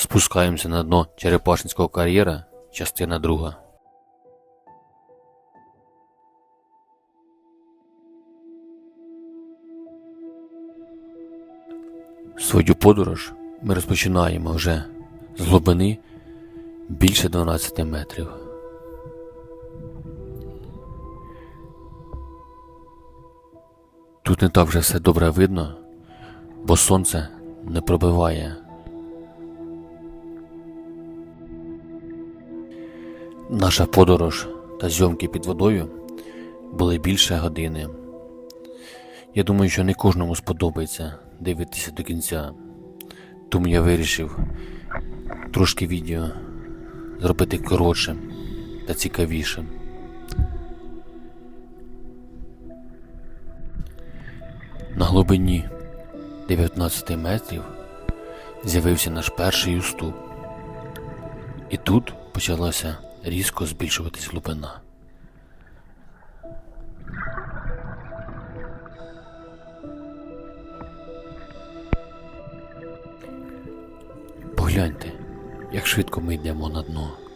Спускаємося на дно Черепашинського кар'єра, частина друга. Свою подорож ми розпочинаємо вже з глибини більше 12 метрів. Тут не так вже все добре видно, бо сонце не пробиває. Наша подорож та зйомки під водою були більше години. Я думаю, що не кожному сподобається дивитися до кінця. Тому я вирішив трошки відео зробити коротшим та цікавішим. На глибині 19 метрів з'явився наш перший уступ. І тут почалася різко збільшуватись глибина. Погляньте, як швидко ми йдемо на дно.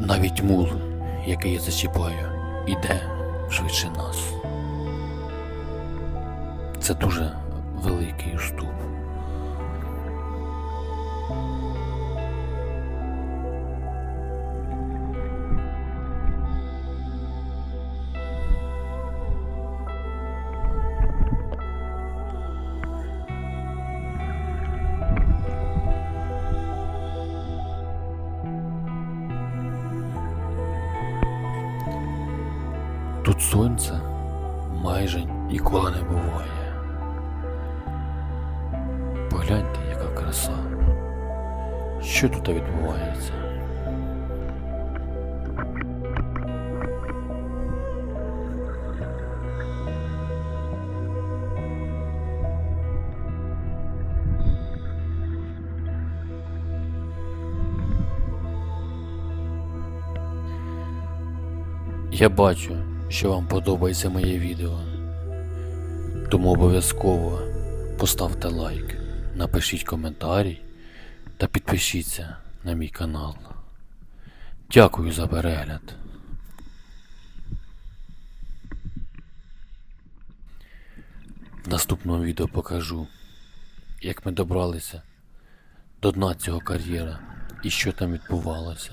Навіть мул, який я зачіпаю, іде швидше нас. Це дуже великий уступ. Тут сонця майже ніколи не буває. Погляньте, яка краса. Що тут відбувається? Я бачу, що вам подобається моє відео. Тому обов'язково поставте лайк, напишіть коментарі та підпишіться на мій канал. Дякую за перегляд. В наступному відео покажу, як ми добралися до дна цього кар'єра і що там відбувалося.